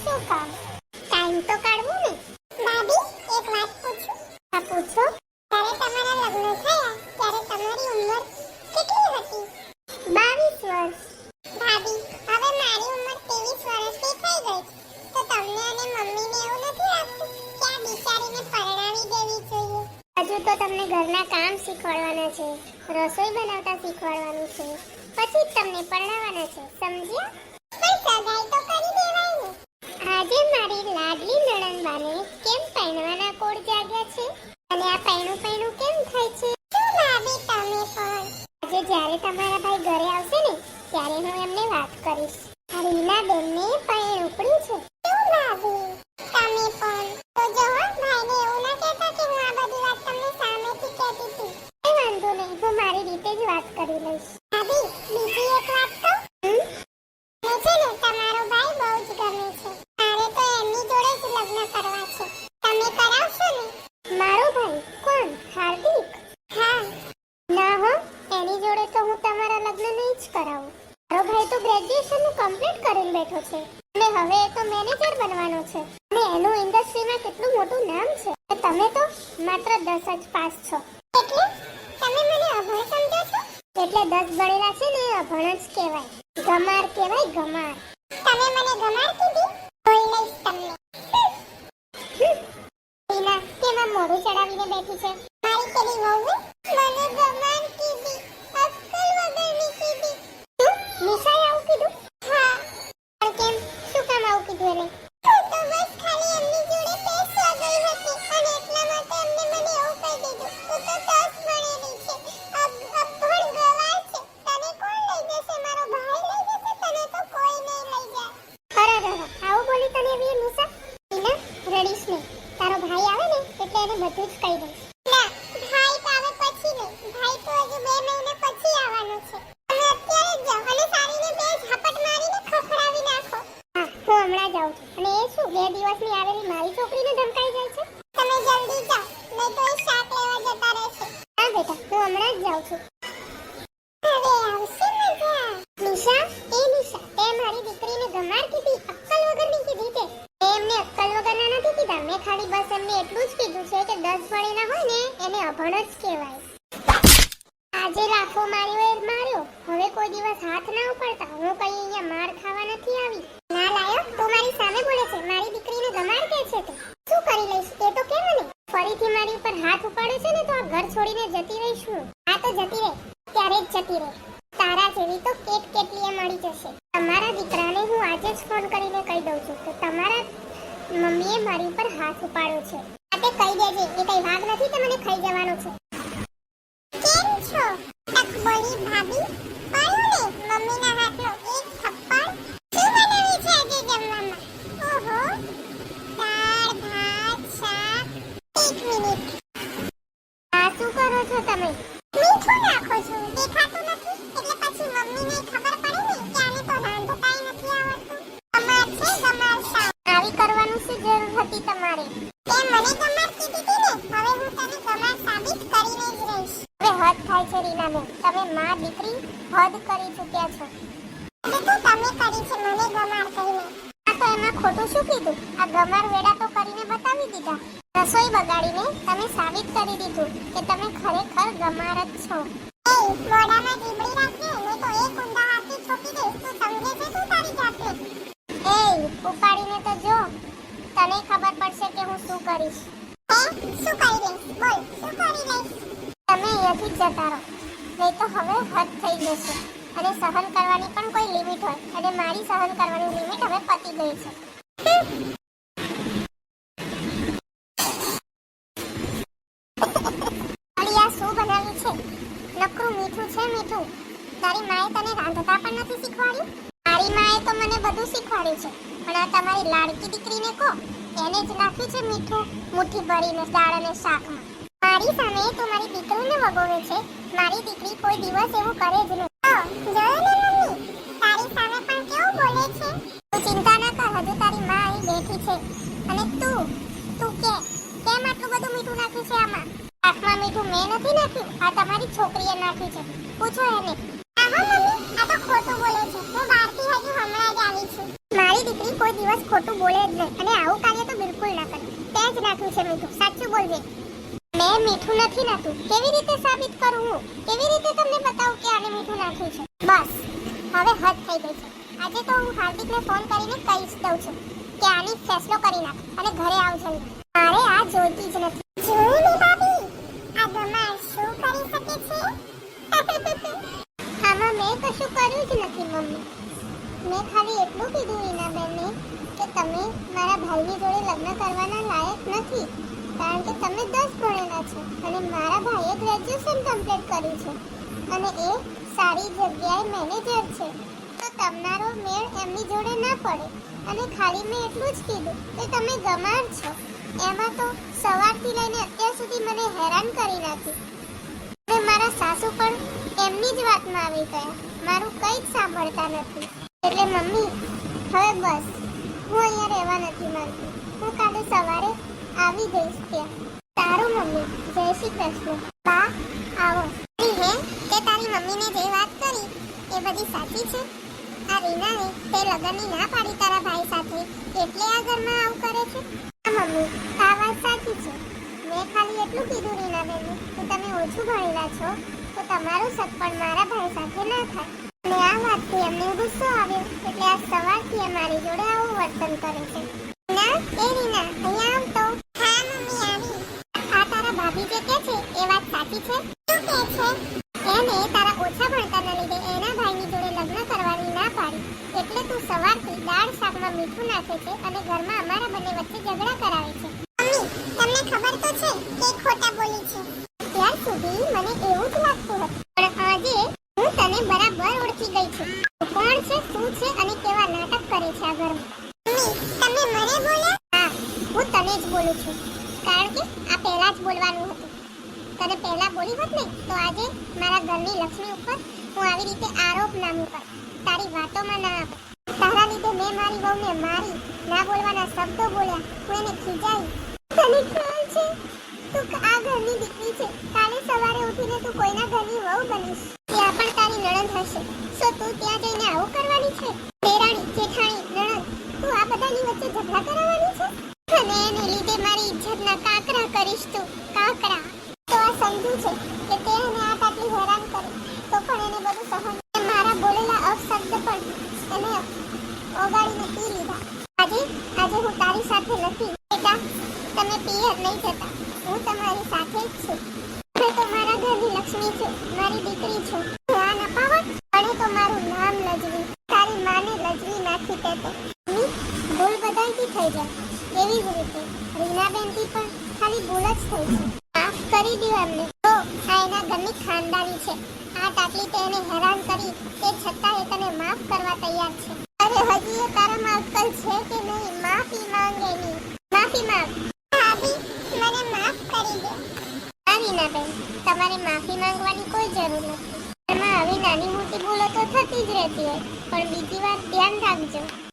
શું કામ? ટાઈમ તો કાઢવું ને. ભાભી એક વાત પૂછું? હા પૂછો. ત્યારે તમારા લગ્ન થયા ત્યારે તમારી ઉંમર કેટલી હતી? બાવીસ વર્ષ. ભાભી હવે મારી ઉંમર ત્રેવીસ વર્ષની થઈ ગઈ. તો તમને અને મમ્મીને એવું નથી લાગતું કે આ બિચારીને પરણાવી દેવી જોઈએ? હજુ તો તમને ઘરના કામ શીખવાડવાના છે. રસોઈ બનાવતા શીખવાડવાનું છે. પછી જ તમને પરણાવવાના છે. સમજ્યા? નણંદબાને કેમ પહેરવાના કોડ જાગ્યા છે? અને આ પૈણું પૈણું કેમ થાય છે? શું ભાભી તમે પણ? આજે જ્યારે તમારા ભાઈ ઘરે આવશે ને, ત્યારે હું એમને વાત કરીશ. રીના બનવાનો છે. અને એનું ઇન્ડસ્ટ્રીમાં કેટલું મોટું નામ છે? તમે તો માત્ર દસ જ પાસ છો. એટલે તમે મને અભણ સમજો છો? એટલે દસ ભણેલા છે ને અભણ જ કહેવાય. ગમાર કહેવાય ગમાર. તમે મને ગમાર કીધી? જોઈ લઈશ તમને. રીના કેમાં મોઢું ચડાવીને બેઠી છે. મારી પેલી વહુ મને ગમાર કીધી. અક્કલ વગરની કીધી. શું એને બધું જ કહી દઈશ. ના ભાઈ તો મારી છોકરીને ધમકાઈ જાય છે? તમે જલ્દી જાઓ, નહીં હા હમણાં જ જાઉં છું. હવે આવશે મજા. એ મારી દીકરીને ગમાર કીધી અક્કલ વગરની કીધી અક્કલ વગરના નથી કીધા. મેં ખાલી બસ એમને એટલું જ કીધું છે કે દસ ભણેલા હોય ને, એને અભણ જ કહેવાય. આજે લાફો માર્યો એ માર્યો. હવે કોઈ દિવસ હાથ ના ઉપાડતા. હું કઈ અહીંયા માર ખાવા નથી આવી. ના લાયક, તું મારી સામે બોલે છે. મારી દીકરીને ગમાડ કે છે તે? શું કરી લઈશ? એ તો કે મને. ફરીથી મારી ઉપર હાથ ઉપાડે છે ને, તો આ ઘર છોડીને જતી રહીશ. હું આ તો જતી રહે. ત્યારે જ જતી રહે. તારા જેવી તો કેટ કેટલીએ મળી જશે. તમારા દીકરાને હું આજે જ ફોન કરીને કહી દઉં છું કે તમારા મમ્મીએ મારી ઉપર હાથ ઉપાડ્યો છે. આ તે કહી દેજે, એ કઈ વાઘ નથી કે મને ખાઈ જવાનો છે. કેમ છો? તમે દીકરી હદ કરી ચૂક્યા છો. તો તમે કરી છે મને ગમાર કરીને. આ તો એમાં ખોટું શું કીધું? આ ગમાર વેડા તો કરીને બતાવી દીધા. રસોઈ બગાડીને તમે સાબિત કરી દીધું કે તમે ખરેખર ગમાર જ છો. એ મોઢામાં જીબડી રાખજે નહીં તો એક ઊંડા હાથથી ઠોકી દઈશ. તું સમજે છે તું તારી જાતને? એ ઉપાડીને તો જો. તને ખબર પડશે કે હું શું કરીશ. હે? શું કરી લઈશ બોલ શું કરી લઈશ તમે અહીંયાથી જતા રહો. નહીં તો હવે હદ થઈ જશે. અને સહન કરવાની પણ કોઈ લિમિટ હોય. અને મારી સહન કરવાની લિમિટ હવે પતી ગઈ છે. આ શું બનાવ્યું છે? નકરું મીઠું છે મીઠું. તારી માએ તને રાંધતા પણ નથી શીખવાડ્યું? મારી માએ તો મને બધું શીખવાડ્યું છે. પણ આ તમારી લાડકી દીકરીને કહો, એને જ નાખ્યું છે મીઠું? મુઠ્ઠી ભરીને દાળ અને શાકમાં. મારી સામે તું મારી દીકરીને વગોવે છે. મારી દીકરી કોઈ દિવસ એવું કરે જ નહીં. જોયો ને મમ્મી, તારી સામે પણ કેવું બોલે છે. તું ચિંતા ના કર, હજુ તારી માં અહીં બેઠી છે. અને તું તું કે, કેમ આટલું બધું મીઠું નાખ્યું છે આમાં? શાકમાં મીઠું મેં નથી નાખ્યું? આ તમારી છોકરીએ નાખ્યું છે. પૂછો એને. આહા તો ખોટું બોલે છે. હું બહારથી હજુ હમણાં જ છું. મારી દીકરી કોઈ દિવસ ખોટું બોલે જ નહીં. અને આવું કાર્ય તો બિલકુલ ના કરે. તે જ નાખ્યું છે મીઠું. સાચું બોલજે. મેં મીઠું નથી નાખતું કેવી રીતે સાબિત કરું હું? કેવી રીતે તમને બતાવું કે આને મીઠું નાખ્યું છે? બસ, હવે હદ થઈ ગઈ છે. આજે તો હું હાર્દિકને ફોન કરીને કહી જ દઉં છું કે આની ફેસલો કરી નાખ અને ઘરે આવ મારે આ જોઈતી જ નથી. ભાભી, આ ગમાર શું કરી શકે છે? આમાં મેં કશું કર્યું જ નથી, મમ્મી. મેં ખાલી એટલું કીધું રીનાબેનને કે તમે મારા ભાઈની જોડે લગ્ન કરવાના લાયક નથી, કારણ કે તમે દસ ભણેલા છો અને મારા ભાઈએ ગ્રેજ્યુએશન કમ્પ્લીટ કર્યું છે અને એ સારી જગ્યાએ મેનેજર છે. તો તમારો મેળ એમની જોડે ના પડે અને ખાલી મેં એટલું જ કીધું કે તમે ગમાર છો. એમાં તો સવારથી લઈને અત્યાર સુધી મને હેરાન કરી નાખી. મારા સાસુ પણ એમની જ વાતમાં આવી ગયા. મારું કંઈ જ સાંભળતા નથી. એટલે મમ્મી, હવે બસ. હું અહીંયા રહેવા નથી માંગતી. હું કાલે સવારે આવી જઈશ ત્યાં. તારું મમ્મી. જય શ્રી કૃષ્ણ. બા, આવો. હે તે તારી મમ્મીને જે વાત કરી, એ બધી સાચી છે? આ રીનાએ તે લગ્નની ના પાડી તારા ભાઈ સાથે. એટલે આ ઘરમાં આવું કરે છે? હા મમ્મી, આ વાત સાચી છે. મેં ખાલી એટલું કીધું રીના બેન કે તમે ઓછું ભણેલા છો, તો તમારું સગપણ મારા ભાઈ સાથે ના થાય. અને આ વાતથી એમને ગુસ્સો આવ્યો, એટલે આ સવારથી અમારી જોડે આવું વર્તન કરે છે. ના, એ તો. હા, મમ્મી આ તારા ભાભી જે કહે છે, એ સાચી છે? શું તારા ઓછા ભણતાના લીધે એના ભાઈની જોડે લગ્ન કરવાની ના પાડી. એટલે તું સવારથી દાળ શાકમાં મીઠું નાખે છે અને ઘરમાં અમારા બંને વચ્ચે ઝઘડા કરાવે છે. તમને ખબર તો છે કે ખોટા બોલી છે. ત્યાર સુધી મને એવું જ લાગતું હતું તને બરાબર ઓળખી ગઈ છું. તું કોણ છે શું છે અને કેવા નાટક કરે છે આ ઘરમાં? તમે મને બોલ્યા? હા હું તને જ બોલું છું. કારણ કે આ પહેલા જ બોલવાનું હતું. તને પહેલા બોલી હોત ને તો આજે મારા ઘરની લક્ષ્મી ઉપર હું આવી રીતે આરોપ ના મૂકત. તારી વાતોમાં ના આપ. તારા લીધે મેં મારી વહુને મારી ના બોલવાના શબ્દો બોલ્યા. હું એને ખીજાઈ. તને ખ્યાલ છે? તું આ ઘરની દીકરી છે. કાલે સવારે ઉઠીને તું કોઈના ઘરની વહુ બનીશ. તારી નણંદ હશે. સો તું ત્યાં જઈને આવું કરવાની છે? દેરાણી જેઠાણી, નણંદ, તું આ બધાની વચ્ચે ઝઘડા કરાવવાની છે? અને એને લીધે મારી ઇજ્જતના કાકરા કરીશ તું. કાકરા. તો આ સમજુ છે કે તે અને આ આટલી હેરાન કરી. તો પણ એને બધું સહન મારા બોલેલા અપશબ્દ પણ એને ઓગાળીને પી લીધા. આજે આજે હું તારી સાથે નથી. બેટા, તમે પિયર નહીં જતા. હું તમારી સાથે જ છું. તો મારા ઘરની લક્ષ્મી છું. મારી દીકરી છું હું આ ન પાવત અને તો મારું નામ લજવી તારી માને લજવી તો ભૂલ બધાથી થઈ જાય? એવી જ રીતે? રીનાબેનથી પણ ખાલી ભૂલ જ થઈ છે માફ કરી દો એમને. તો આ એના ઘરની ખાનદાની છે. આ તાટલી તેને હેરાન કરી તે છતાં એ તને માફ કરવા તૈયાર છે. અરે હજી એ તારામાં અક્કલ છે કે નહીં? માફી માંગે ની માફી માંગ. ભાભી, મને માફ કરી દે. આવીના બેન તમારે માફી માંગવાની કોઈ જરૂર નથી. એમાં આવી નાની મોટી ભૂલો તો થતી જ રહેતી હોય. પણ બીજી વાત ધ્યાન રાખજો.